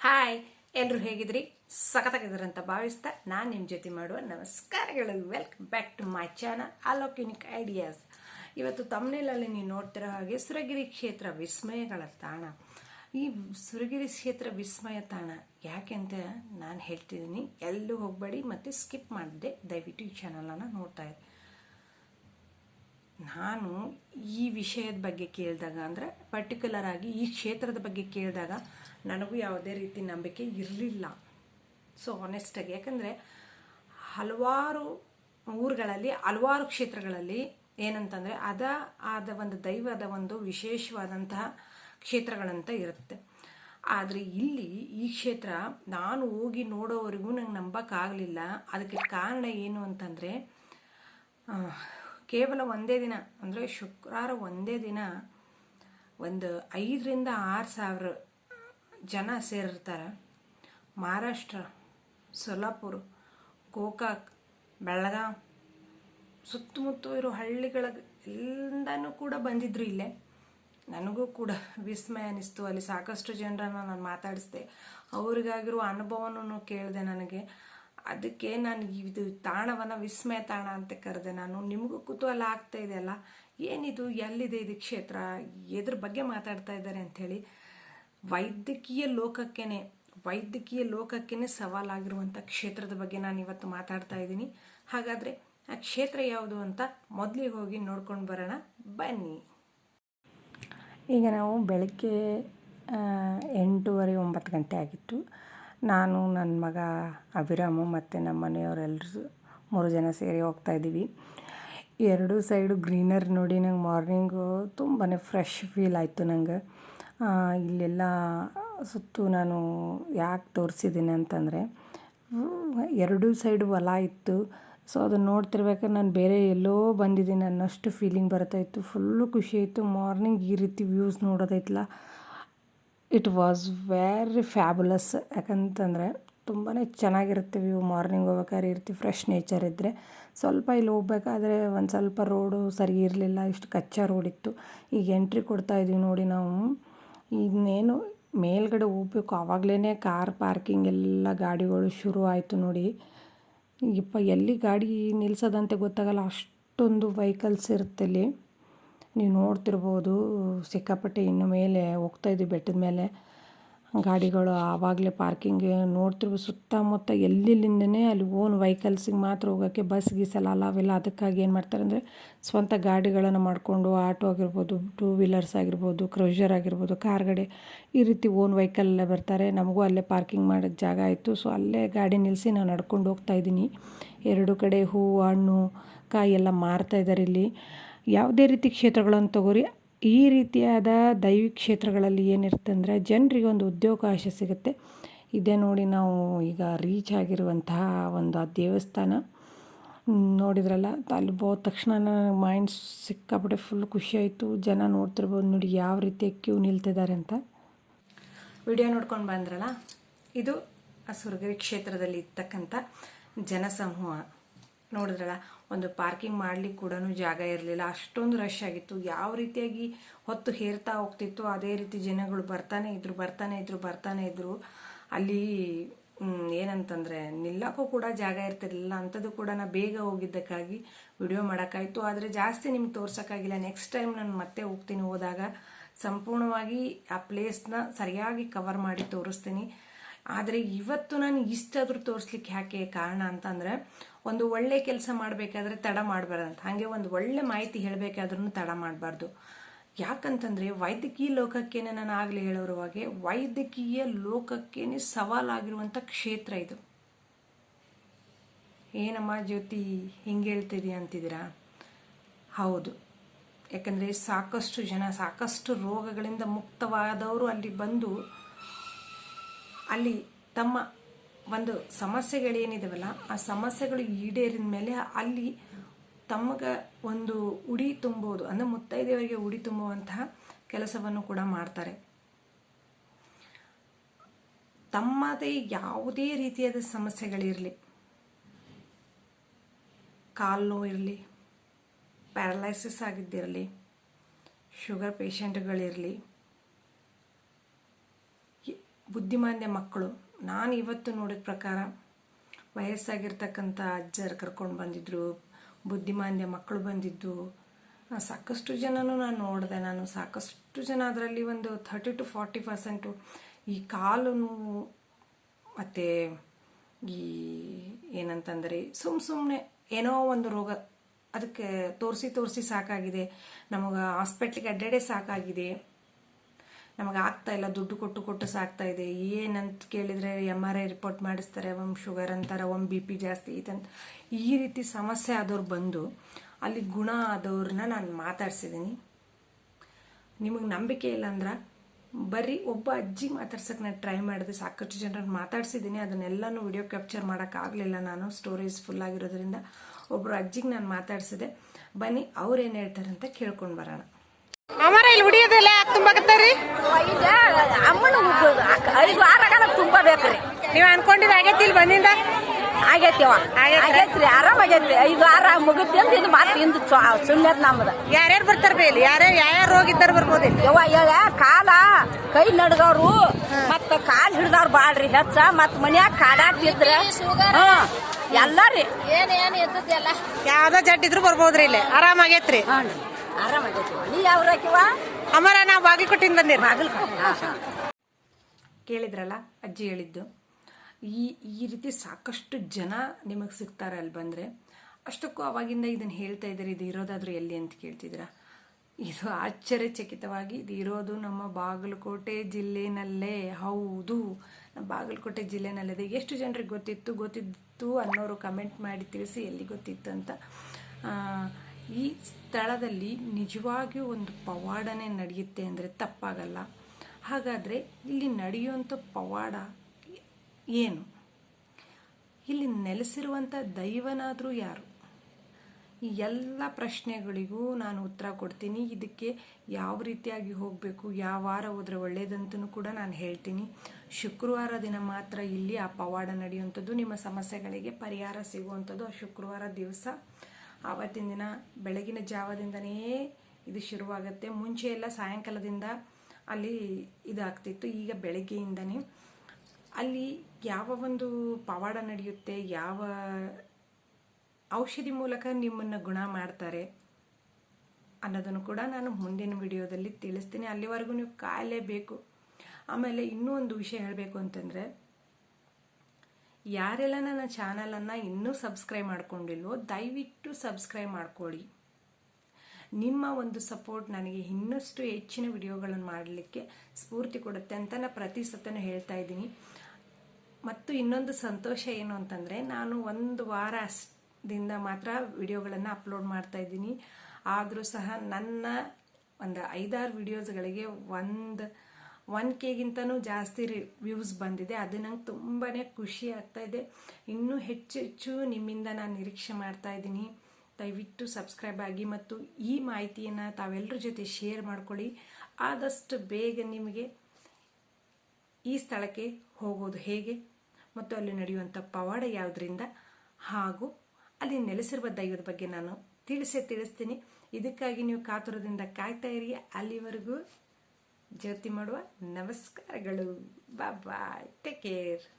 Hi ಎಲ್ಲರೂ ಹೇಗಿದ್ರಿ? ಸಖತ್ತಾಗಿದ್ದೀರಿ ಅಂತ ಭಾವಿಸ್ತಾ ನಾನು ನಿಮ್ಮ ಜೊತೆ ಮಾಡುವ ನಮಸ್ಕಾರಗಳು. Welcome back to my channel ಅಲೋಕ್ಯುನಿಕ್ ideas ಇವತ್ತು ತಮ್ಮನೇಲಲ್ಲಿ ನೀವು ನೋಡ್ತಿರೋ ಹಾಗೆ ಸುರಗಿರಿ ಕ್ಷೇತ್ರ ವಿಸ್ಮಯಗಳ ತಾಣ. ಈ ಸುರಗಿರಿ ಕ್ಷೇತ್ರ ವಿಸ್ಮಯ ತಾಣ ಯಾಕೆ ಅಂತ ನಾನು ಹೇಳ್ತಿದ್ದೀನಿ. ಎಲ್ಲೂ ಹೋಗಬೇಡಿ ಮತ್ತು ಸ್ಕಿಪ್ ಮಾಡಿದೆ. ದಯವಿಟ್ಟು ಈ ಚಾನಲನ್ನು ನೋಡ್ತಾ ಇರಿ. ನಾನು ಈ ವಿಷಯದ ಬಗ್ಗೆ ಕೇಳಿದಾಗ ಅಂದರೆ ಪರ್ಟಿಕ್ಯುಲರ್ ಆಗಿ ಈ ಕ್ಷೇತ್ರದ ಬಗ್ಗೆ ಕೇಳಿದಾಗ ನನಗೂ ಯಾವುದೇ ರೀತಿ ನಂಬಿಕೆ ಇರಲಿಲ್ಲ. ಸೊ ಆನೆಸ್ಟಾಗಿ ಯಾಕಂದರೆ ಹಲವಾರು ಊರುಗಳಲ್ಲಿ, ಹಲವಾರು ಕ್ಷೇತ್ರಗಳಲ್ಲಿ ಏನಂತಂದರೆ ಅದ ಆದ ಒಂದು ದೈವದ ಒಂದು ವಿಶೇಷವಾದಂತಹ ಕ್ಷೇತ್ರಗಳಂತ ಇರುತ್ತೆ. ಆದರೆ ಇಲ್ಲಿ ಈ ಕ್ಷೇತ್ರ ನಾನು ಹೋಗಿ ನೋಡೋವರೆಗೂ ನಂಗೆ ನಂಬಕ್ಕಾಗಲಿಲ್ಲ. ಅದಕ್ಕೆ ಕಾರಣ ಏನು ಅಂತಂದರೆ ಕೇವಲ ಒಂದೇ ದಿನ, ಅಂದರೆ ಶುಕ್ರವಾರ ಒಂದೇ ದಿನ ಒಂದು ಐದರಿಂದ ಆರು ಸಾವಿರ ಜನ ಸೇರಿರ್ತಾರೆ. ಮಹಾರಾಷ್ಟ್ರ, ಸೊಲ್ಲಾಪುರ, ಗೋಕಾಕ್, ಬೆಳಗಾಂ ಸುತ್ತಮುತ್ತ ಇರೋ ಹಳ್ಳಿಗಳ ಎಲ್ಲನೂ ಕೂಡ ಬಂದಿದ್ರು ಇಲ್ಲೇ. ನನಗೂ ಕೂಡ ವಿಸ್ಮಯ ಅನ್ನಿಸ್ತು ಅಲ್ಲಿ ಸಾಕಷ್ಟು ಜನರನ್ನು ನಾನು ಮಾತಾಡಿಸ್ದೆ. ಅವರಿಗಾಗಿರೋ ಅನುಭವನೂ ಕೇಳಿದೆ ನನಗೆ. ಅದಕ್ಕೆ ನಾನು ಇದು ತಾಣವನ್ನು ವಿಸ್ಮಯ ತಾಣ ಅಂತ ಕರೆದೆ ನಾನು. ನಿಮಗೂ ಕುತೂಹಲ ಆಗ್ತಾ ಇದೆ ಅಲ್ಲ? ಏನಿದು? ಎಲ್ಲಿದೆ ಇದು ಕ್ಷೇತ್ರ? ಎದ್ರ ಬಗ್ಗೆ ಮಾತಾಡ್ತಾ ಇದ್ದಾರೆ ಅಂಥೇಳಿ ವೈದ್ಯಕೀಯ ಲೋಕಕ್ಕೇನೆ ವೈದ್ಯಕೀಯ ಲೋಕಕ್ಕೇನೆ ಸವಾಲಾಗಿರುವಂಥ ಕ್ಷೇತ್ರದ ಬಗ್ಗೆ ನಾನು ಇವತ್ತು ಮಾತಾಡ್ತಾ ಇದ್ದೀನಿ. ಹಾಗಾದರೆ ಆ ಕ್ಷೇತ್ರ ಯಾವುದು ಅಂತ ಮೊದಲಿಗೆ ಹೋಗಿ ನೋಡ್ಕೊಂಡು ಬರೋಣ. ಬನ್ನಿ. ಈಗ ನಾವು ಬೆಳಗ್ಗೆ ಎಂಟೂವರೆ ಒಂಬತ್ತು ಗಂಟೆ ಆಗಿತ್ತು. ನಾನು ನನ್ನ ಮಗ ಅಭಿರಾಮು ಮತ್ತು ನಮ್ಮ ಮನೆಯವರೆಲ್ಲರೂ ಮೂರು ಜನ ಸೇರಿ ಹೋಗ್ತಾ ಇದ್ದೀವಿ. ಎರಡೂ ಸೈಡು ಗ್ರೀನರ್ ನೋಡಿ ನಂಗೆ ಮಾರ್ನಿಂಗು ತುಂಬಾ ಫ್ರೆಶ್ ಫೀಲ್ ಆಯಿತು ನಂಗೆ. ಇಲ್ಲೆಲ್ಲ ಸುತ್ತು ನಾನು ಯಾಕೆ ತೋರಿಸಿದ್ದೀನಿ ಅಂತಂದರೆ, ಎರಡೂ ಸೈಡು ಹೊಲ ಇತ್ತು. ಸೊ ಅದನ್ನು ನೋಡ್ತಿರ್ಬೇಕಾದ್ರೆ ನಾನು ಬೇರೆ ಎಲ್ಲೋ ಬಂದಿದ್ದೀನಿ ಅನ್ನೋಷ್ಟು ಫೀಲಿಂಗ್ ಬರ್ತಾಯಿತ್ತು ಫುಲ್ಲು ಖುಷಿ ಆಯಿತು. ಮಾರ್ನಿಂಗ್ ಈ ರೀತಿ ವ್ಯೂಸ್ ನೋಡೋದೈತಲ್ಲ ಇಟ್ ವಾಸ್ ವೆರಿ ಫ್ಯಾಬುಲಸ್ ಯಾಕಂತಂದರೆ ತುಂಬಾ ಚೆನ್ನಾಗಿರುತ್ತೆ ವ್ಯೂ ಮಾರ್ನಿಂಗ್ ಹೋಗ್ಬೇಕಾದ್ರೆ ಇರ್ತೀವಿ ಫ್ರೆಶ್ ನೇಚರ್ ಇದ್ದರೆ ಸ್ವಲ್ಪ ಇಲ್ಲಿ ಹೋಗ್ಬೇಕಾದ್ರೆ ಒಂದು ಸ್ವಲ್ಪ ರೋಡು ಸರಿ ಇರಲಿಲ್ಲ, ಇಷ್ಟು ಕಚ್ಚಾ ರೋಡ್ ಇತ್ತು. ಈಗ ಎಂಟ್ರಿ ಕೊಡ್ತಾ ಇದೀವಿ ನೋಡಿ ನಾವು. ಇನ್ನೇನು ಮೇಲ್ಗಡೆ ಹೋಗ್ಬೇಕು. ಆವಾಗಲೇ ಕಾರ್ ಪಾರ್ಕಿಂಗ್ ಎಲ್ಲ ಗಾಡಿಗಳು ಶುರು ಆಯಿತು ನೋಡಿ. ಇಪ್ಪ, ಎಲ್ಲಿ ಗಾಡಿ ನಿಲ್ಸೋದಂತೆ ಗೊತ್ತಾಗಲ್ಲ. ಅಷ್ಟೊಂದು ವೆಹಿಕಲ್ಸ್ ಇರುತ್ತೆ ಇಲ್ಲಿ. ನೀವು ನೋಡ್ತಿರ್ಬೋದು, ಸಿಕ್ಕಾಪಟ್ಟೆ ಇನ್ನು ಮೇಲೆ ಹೋಗ್ತಾ ಇದ್ದೀವಿ ಬೆಟ್ಟದ ಮೇಲೆ. ಗಾಡಿಗಳು ಆವಾಗಲೇ ಪಾರ್ಕಿಂಗ್ ನೋಡ್ತಿರ್ಬೋದು, ಸುತ್ತಮುತ್ತ ಎಲ್ಲಿಲ್ಲಿಂದನೇ ಅಲ್ಲಿ ಓನ್ ವೆಹಿಕಲ್ಸಿಗೆ ಮಾತ್ರ ಹೋಗೋಕ್ಕೆ ಬಸ್ ಗೀಸಲ್ಲ ಅವೆಲ್ಲ ಅದಕ್ಕಾಗಿ ಏನು ಮಾಡ್ತಾರೆ ಅಂದರೆ, ಸ್ವಂತ ಗಾಡಿಗಳನ್ನು ಮಾಡಿಕೊಂಡು ಆಟೋ ಆಗಿರ್ಬೋದು ಟೂ ವೀಲರ್ಸ್ ಆಗಿರ್ಬೋದು ಕ್ರೂಷರ್ ಆಗಿರ್ಬೋದು ಕಾರ್ ಈ ರೀತಿ ಓನ್ ವೆಹಿಕಲ್ಲೇ ಬರ್ತಾರೆ. ನಮಗೂ ಅಲ್ಲೇ ಪಾರ್ಕಿಂಗ್ ಮಾಡೋಕ್ಕೆ ಜಾಗ ಆಯಿತು. ಸೊ ಅಲ್ಲೇ ಗಾಡಿ ನಿಲ್ಲಿಸಿ ನಾನು ನಡ್ಕೊಂಡು ಹೋಗ್ತಾ ಇದ್ದೀನಿ. ಎರಡು ಕಡೆ ಹೂವು ಹಣ್ಣು, ಕಾಯಿ ಎಲ್ಲ ಮಾರ್ತಾಯಿದ್ದಾರೆ ಇಲ್ಲಿ. ಯಾವುದೇ ರೀತಿ ಕ್ಷೇತ್ರಗಳನ್ನು ತಗೋರಿ, ಈ ರೀತಿಯಾದ ದೈವಿಕ ಕ್ಷೇತ್ರಗಳಲ್ಲಿ ಏನಿರುತ್ತೆ ಅಂದರೆ ಜನರಿಗೆ ಒಂದು ಉದ್ಯೋಗಾವಕಾಶ ಸಿಗುತ್ತೆ. ಇದೇ ನೋಡಿ ನಾವು ಈಗ ರೀಚ್ ಆಗಿರುವಂತಹ ಒಂದು ಆ ದೇವಸ್ಥಾನ. ನೋಡಿದ್ರಲ್ಲ, ಅಲ್ಲಿ ಹೋದ ತಕ್ಷಣ ನನಗೆ ಮೈಂಡ್ ಸಿಕ್ಕಾಪಟ್ಟೆ ಫುಲ್ ಖುಷಿ ಆಯಿತು. ಜನ ನೋಡ್ತಿರ್ಬೋದು, ನೋಡಿ ಯಾವ ರೀತಿ ಕ್ಯೂ ನಿಲ್ತಿದ್ದಾರೆ ಅಂತ. ವಿಡಿಯೋ ನೋಡ್ಕೊಂಡು ಬಂದ್ರಲ್ಲ, ಇದು ಆ ಸುರಗಿರಿ ಕ್ಷೇತ್ರದಲ್ಲಿ ಇರ್ತಕ್ಕಂಥ ಜನಸಮೂಹ. ನೋಡಿದ್ರಲ್ಲ, ಒಂದು ಪಾರ್ಕಿಂಗ್ ಮಾಡ್ಲಿಕ್ಕೆ ಕೂಡ ಜಾಗ ಇರಲಿಲ್ಲ. ಅಷ್ಟೊಂದು ರಶ್ ಆಗಿತ್ತು. ಯಾವ ರೀತಿಯಾಗಿ ಹೊತ್ತು ಹೇರ್ತಾ ಹೋಗ್ತಿತ್ತು, ಅದೇ ರೀತಿ ಜನಗಳು ಬರ್ತಾನೆ ಇದ್ರು ಬರ್ತಾನೆ ಇದ್ರು ಬರ್ತಾನೆ ಇದ್ರು. ಅಲ್ಲಿ ಏನಂತಂದರೆ, ನಿಲ್ಲಕ್ಕೂ ಕೂಡ ಜಾಗ ಇರ್ತಿರ್ಲಿಲ್ಲ. ಅಂಥದ್ದು ಕೂಡ ನಾ ಬೇಗ ಹೋಗಿದ್ದಕ್ಕಾಗಿ ವಿಡಿಯೋ ಮಾಡೋಕ್ಕಾಯ್ತು. ಆದರೆ ಜಾಸ್ತಿ ನಿಮ್ಗೆ ತೋರ್ಸೋಕ್ಕಾಗಿಲ್ಲ. ನೆಕ್ಸ್ಟ್ ಟೈಮ್ ನಾನು ಮತ್ತೆ ಹೋಗ್ತೀನಿ ಹೋದಾಗ, ಸಂಪೂರ್ಣವಾಗಿ ಆ ಪ್ಲೇಸ್ನ ಸರಿಯಾಗಿ ಕವರ್ ಮಾಡಿ ತೋರಿಸ್ತೀನಿ. ಆದರೆ ಇವತ್ತು ನಾನು ಇಷ್ಟಾದರೂ ತೋರಿಸ್ಲಿಕ್ಕೆ ಯಾಕೆ ಕಾರಣ ಅಂತಂದರೆ, ಒಂದು ಒಳ್ಳೆ ಕೆಲಸ ಮಾಡಬೇಕಾದ್ರೆ ತಡ ಮಾಡಬಾರ್ದಂತ. ಹಾಗೆ ಒಂದು ಒಳ್ಳೆ ಮಾಹಿತಿ ಹೇಳಬೇಕಾದ್ರೂ ತಡ ಮಾಡಬಾರ್ದು. ಯಾಕಂತಂದರೆ ವೈದ್ಯಕೀಯ ಲೋಕಕ್ಕೇನೆ ನಾನು ಆಗಲೇ ಹೇಳೋರುವಾಗೆ ಹಾಗೆ, ವೈದ್ಯಕೀಯ ಲೋಕಕ್ಕೇನೆ ಸವಾಲಾಗಿರುವಂಥ ಕ್ಷೇತ್ರ ಇದು. ಏನಮ್ಮ ಜ್ಯೋತಿ, ಹಿಂಗೆ ಹೇಳ್ತಿದೀಯ ಅಂತಿದ್ದೀರಾ? ಹೌದು. ಯಾಕಂದರೆ ಸಾಕಷ್ಟು ಜನ ಸಾಕಷ್ಟು ರೋಗಗಳಿಂದ ಮುಕ್ತವಾದವರು ಅಲ್ಲಿ ಬಂದು ಅಲ್ಲಿ ತಮ್ಮ ಒಂದು ಸಮಸ್ಯೆಗಳೇನಿದಾವಲ್ಲ, ಆ ಸಮಸ್ಯೆಗಳು ಈಡೇರಿದ ಮೇಲೆ ಅಲ್ಲಿ ತಮಗೆ ಒಂದು ಉಡಿ ತುಂಬೋದು, ಅಂದರೆ ಮುತ್ತೈದೆಯವರಿಗೆ ಉಡಿ ತುಂಬುವಂತಹ ಕೆಲಸವನ್ನು ಕೂಡ ಮಾಡ್ತಾರೆ. ತಮ್ಮದೇ ಯಾವುದೇ ರೀತಿಯಾದ ಸಮಸ್ಯೆಗಳಿರಲಿ, ಕಾಲು ನೋವು ಇರಲಿ, ಪ್ಯಾರಲೈಸಿಸ್ ಆಗಿದ್ದಿರಲಿ, ಶುಗರ್ ಪೇಷಂಟ್ಗಳಿರಲಿ ಬುದ್ಧಿಮಾಂದ್ಯ ಮಕ್ಕಳು. ನಾನು ಇವತ್ತು ನೋಡಿದ ಪ್ರಕಾರ ವಯಸ್ಸಾಗಿರ್ತಕ್ಕಂಥ ಅಜ್ಜರು ಕರ್ಕೊಂಡು ಬಂದಿದ್ರು ಬುದ್ಧಿಮಾಂದ್ಯ ಮಕ್ಕಳು ಬಂದಿದ್ದು. ಸಾಕಷ್ಟು ಜನನೂ ನಾನು ನೋಡಿದೆ. ನಾನು ಸಾಕಷ್ಟು ಜನ ಅದರಲ್ಲಿ ಒಂದು ಥರ್ಟಿ ಟು ಫಾರ್ಟಿ ಪರ್ಸೆಂಟು ಈ ಕಾಲು ನೋವು ಮತ್ತು ಈ ಏನಂತಂದರೆ ಸುಮ್ಮ ಸುಮ್ಮನೆ ಏನೋ ಒಂದು ರೋಗ ಅದಕ್ಕೆ ತೋರಿಸಿ ತೋರಿಸಿ ಸಾಕಾಗಿದೆ. ನಮಗೆ ಹಾಸ್ಪಿಟ್ಲಿಗೆ ಅಡ್ಡಾಡೇ ಸಾಕಾಗಿದೆ. ನಮಗೆ ಆಗ್ತಾ ಇಲ್ಲ, ದುಡ್ಡು ಕೊಟ್ಟು ಕೊಟ್ಟು ಸಾಕ್ತಾ ಇದೆ. ಏನಂತ ಕೇಳಿದರೆ ಎಂ ಆರ್ ಐ ರಿಪೋರ್ಟ್ ಮಾಡಿಸ್ತಾರೆ ಒಮ್ಮೆ ಶುಗರ್ ಅಂತಾರೆ ಒಮ್ಮೆ ಬಿ ಪಿ ಜಾಸ್ತಿ ಇದಂತ ಈ ರೀತಿ ಸಮಸ್ಯೆ ಆದವ್ರು ಬಂದು ಅಲ್ಲಿ ಗುಣ ಆದವ್ರನ್ನ ನಾನು ಮಾತಾಡ್ಸಿದ್ದೀನಿ ನಿಮಗೆ ನಂಬಿಕೆ ಇಲ್ಲ ಅಂದ್ರೆ ಬರೀ ಒಬ್ಬ ಅಜ್ಜಿ ಮಾತಾಡ್ಸೋಕೆ ನಾನು ಟ್ರೈ ಮಾಡಿದೆ, ಸಾಕಷ್ಟು ಜನರನ್ನು ಮಾತಾಡ್ಸಿದ್ದೀನಿ ಅದನ್ನೆಲ್ಲನೂ ವಿಡಿಯೋ ಕ್ಯಾಪ್ಚರ್ ಮಾಡೋಕ್ಕಾಗಲಿಲ್ಲ ನಾನು ಸ್ಟೋರೇಜ್ ಫುಲ್ ಆಗಿರೋದ್ರಿಂದ. ಒಬ್ಬರು ಅಜ್ಜಿಗೆ ನಾನು ಮಾತಾಡ್ಸಿದೆ, ಬನ್ನಿ ಅವ್ರು ಹೇಳ್ತಾರೆ ಅಂತ ಕೇಳ್ಕೊಂಡು ಬರೋಣ. ಇಲ್ಲಿ ಉಡಿಯೋದೆಲ್ಲ ಯಾಕೆ ತುಂಬಾಕತ್ತಾರಿ ಅಮ್ಮನ ಐದು ವಾರಗಾಲ ತುಂಬಾ ಬೇಕ್ರಿ ನೀವು ಅನ್ಕೊಂಡಿದ್ದು ಆಗೈತಿ ಇಲ್ಲಿ ಬಂದಿಂದ? ಆಗೈತಿ ಆಗೈತ್ರಿ? ಆಗೈತ್ರಿ ಆರಾಮ್ ಆಗೈತ್ರಿ. ಐದು ವಾರ ಮುಗುತ್ತೆ ಅಂತ ಇದು ಮಾತು ಇಂದು ಸುಮ್ಮನೆ ನಮ್ದು. ಯಾರ್ಯಾರು ಬರ್ತಾರ ಇಲ್ಲಿ? ಯಾರ್ಯಾರು ಯಾರ್ಯಾರ ರೋಗ ಇದ್ದಾರ ಬರ್ಬೋದು ಯವ್ವ ಹೇಳ ಕಾಲ ಕೈ ನಡ್ದವ್ರು ಮತ್ತ ಕಾಲ್ ಹಿಡ್ದವ್ರು ಬಾಳ್ರಿ ಹೆಚ್ಚ ಮತ್ ಮನ್ಯಾಗ ಕಾಡಾಕ್ತಿದ್ರ ಎಲ್ಲಾರಿ ಏನ್ ಏನ್ ಎದ್ದದ್ದೆಲ್ಲ ಯಾವ್ದೋ ಜಡ್ ಇದ್ರು ಬರ್ಬೋದ್ರಿ ಇಲ್ಲಿ. ಆರಾಮ್ ಅಮರ ನಾವ್ ಬಂದಿರಿ ಕೇಳಿದ್ರಲ್ಲ ಅಜ್ಜಿ ಹೇಳಿದ್ದು ಈ ಈ ರೀತಿ ಸಾಕಷ್ಟು ಜನ ನಿಮಗೆ ಸಿಗ್ತಾರೆ ಅಲ್ಲಿ ಬಂದ್ರೆ ಅಷ್ಟಕ್ಕೂ ಅವಾಗಿಂದ ಇದನ್ನ ಹೇಳ್ತಾ ಇದ್ದಾರೆ ಇದು ಇರೋದಾದ್ರೂ ಎಲ್ಲಿ ಅಂತ ಕೇಳ್ತಿದ್ದೀರಾ? ಇದು ಆಶ್ಚರ್ಯಚಕಿತವಾಗಿ ಇದು ಇರೋದು ನಮ್ಮ ಬಾಗಲಕೋಟೆ ಜಿಲ್ಲೆನಲ್ಲೇ. ಹೌದು ನಮ್ಮ ಬಾಗಲಕೋಟೆ ಜಿಲ್ಲೆನಲ್ಲಿದೆ ಎಷ್ಟು ಜನರಿಗೆ ಗೊತ್ತಿತ್ತು? ಗೊತ್ತಿತ್ತು ಅನ್ನೋರು ಕಮೆಂಟ್ ಮಾಡಿ ತಿಳಿಸಿ ಎಲ್ಲಿ ಗೊತ್ತಿತ್ತು ಅಂತ. ಈ ಸ್ಥಳದಲ್ಲಿ ನಿಜವಾಗಿಯೂ ಒಂದು ಪವಾಡನೆ ನಡೆಯುತ್ತೆ ಅಂದರೆ ತಪ್ಪಾಗಲ್ಲ. ಹಾಗಾದರೆ ಇಲ್ಲಿ ನಡೆಯುವಂಥ ಪವಾಡ ಏನು? ಇಲ್ಲಿ ನೆಲೆಸಿರುವಂಥ ದೈವನಾದರೂ ಯಾರು? ಈ ಎಲ್ಲ ಪ್ರಶ್ನೆಗಳಿಗೂ ನಾನು ಉತ್ತರ ಕೊಡ್ತೀನಿ. ಇದಕ್ಕೆ ಯಾವ ರೀತಿಯಾಗಿ ಹೋಗಬೇಕು? ಯಾವ ವಾರ ಹೋದರೆ ಒಳ್ಳೆಯದಂತನೂ ಕೂಡ ನಾನು ಹೇಳ್ತೀನಿ. ಶುಕ್ರವಾರ ದಿನ ಮಾತ್ರ ಇಲ್ಲಿ ಆ ಪವಾಡ ನಡೆಯುವಂಥದ್ದು. ನಿಮ್ಮ ಸಮಸ್ಯೆಗಳಿಗೆ ಪರಿಹಾರ ಸಿಗುವಂಥದ್ದು ಆ ಶುಕ್ರವಾರ ದಿವಸ. ಆವತ್ತಿನ ದಿನ ಬೆಳಗಿನ ಜಾವದಿಂದನೇ ಇದು ಶುರುವಾಗುತ್ತೆ. ಮುಂಚೆ ಎಲ್ಲ ಸಾಯಂಕಾಲದಿಂದ ಅಲ್ಲಿ ಇದಾಗ್ತಿತ್ತು. ಈಗ ಬೆಳಗ್ಗೆಯಿಂದನೇ. ಅಲ್ಲಿ ಯಾವ ಒಂದು ಪವಾಡ ನಡೆಯುತ್ತೆ, ಯಾವ ಔಷಧಿ ಮೂಲಕ ನಿಮ್ಮನ್ನು ಗುಣ ಮಾಡ್ತಾರೆ ಅನ್ನೋದನ್ನು ಕೂಡ ನಾನು ಮುಂದಿನ ವಿಡಿಯೋದಲ್ಲಿ ತಿಳಿಸ್ತೀನಿ. ಅಲ್ಲಿವರೆಗೂ ನೀವು ಕಾಯಲೇಬೇಕು. ಆಮೇಲೆ ಇನ್ನೂ ಒಂದು ವಿಷಯ ಹೇಳಬೇಕು ಅಂತಂದರೆ ಯಾರೆಲ್ಲ ನನ್ನ ಚಾನಲನ್ನು ಇನ್ನೂ ಸಬ್ಸ್ಕ್ರೈಬ್ ಮಾಡ್ಕೊಂಡಿಲ್ವೋ, ದಯವಿಟ್ಟು ಸಬ್ಸ್ಕ್ರೈಬ್ ಮಾಡ್ಕೊಳ್ಳಿ. ನಿಮ್ಮ ಒಂದು ಸಪೋರ್ಟ್ ನನಗೆ ಇನ್ನಷ್ಟು ಹೆಚ್ಚಿನ ವಿಡಿಯೋಗಳನ್ನು ಮಾಡಲಿಕ್ಕೆ ಸ್ಫೂರ್ತಿ ಕೊಡುತ್ತೆ ಅಂತ ನಾನು ಪ್ರತಿ ಸತನೂ ಹೇಳ್ತಾ ಇದ್ದೀನಿ. ಮತ್ತು ಇನ್ನೊಂದು ಸಂತೋಷ ಏನು ಅಂತಂದರೆ, ನಾನು ಒಂದು ವಾರ ಅಷ್ಟದಿಂದ ಮಾತ್ರ ವಿಡಿಯೋಗಳನ್ನು ಅಪ್ಲೋಡ್ ಮಾಡ್ತಾ ಇದ್ದೀನಿ. ಆದರೂ ಸಹ ನನ್ನ ಒಂದು ಐದಾರು ವಿಡಿಯೋಸ್ಗಳಿಗೆ ಒಂದು ಒನ್ ಕೆಗಿಂತನೂ ಜಾಸ್ತಿ ವ್ಯೂಸ್ ಬಂದಿದೆ. ಅದು ನಂಗೆ ತುಂಬಾ ಖುಷಿ ಇದೆ. ಇನ್ನೂ ಹೆಚ್ಚು ಹೆಚ್ಚು ನಿಮ್ಮಿಂದ ನಾನು ನಿರೀಕ್ಷೆ ಮಾಡ್ತಾ ಇದ್ದೀನಿ. ದಯವಿಟ್ಟು ಸಬ್ಸ್ಕ್ರೈಬ್ ಆಗಿ ಮತ್ತು ಈ ಮಾಹಿತಿಯನ್ನು ತಾವೆಲ್ಲರ ಜೊತೆ ಶೇರ್ ಮಾಡ್ಕೊಳ್ಳಿ. ಆದಷ್ಟು ಬೇಗ ನಿಮಗೆ ಈ ಸ್ಥಳಕ್ಕೆ ಹೋಗೋದು ಹೇಗೆ? ಮತ್ತು ಅಲ್ಲಿ ನಡೆಯುವಂಥ ಪವಾಡ ಯಾವುದರಿಂದ? ಹಾಗೂ ಅಲ್ಲಿ ನೆಲೆಸಿರುವ ದೈವದ ಬಗ್ಗೆ ನಾನು ತಿಳಿಸೇ ತಿಳಿಸ್ತೀನಿ. ಇದಕ್ಕಾಗಿ ನೀವು ಕಾತುರದಿಂದ ಕಾಯ್ತಾ ಇರಿ. ಅಲ್ಲಿವರೆಗೂ ಜ್ಯೋತಿ ಮಾಡುವ ನಮಸ್ಕಾರಗಳು. Bye take care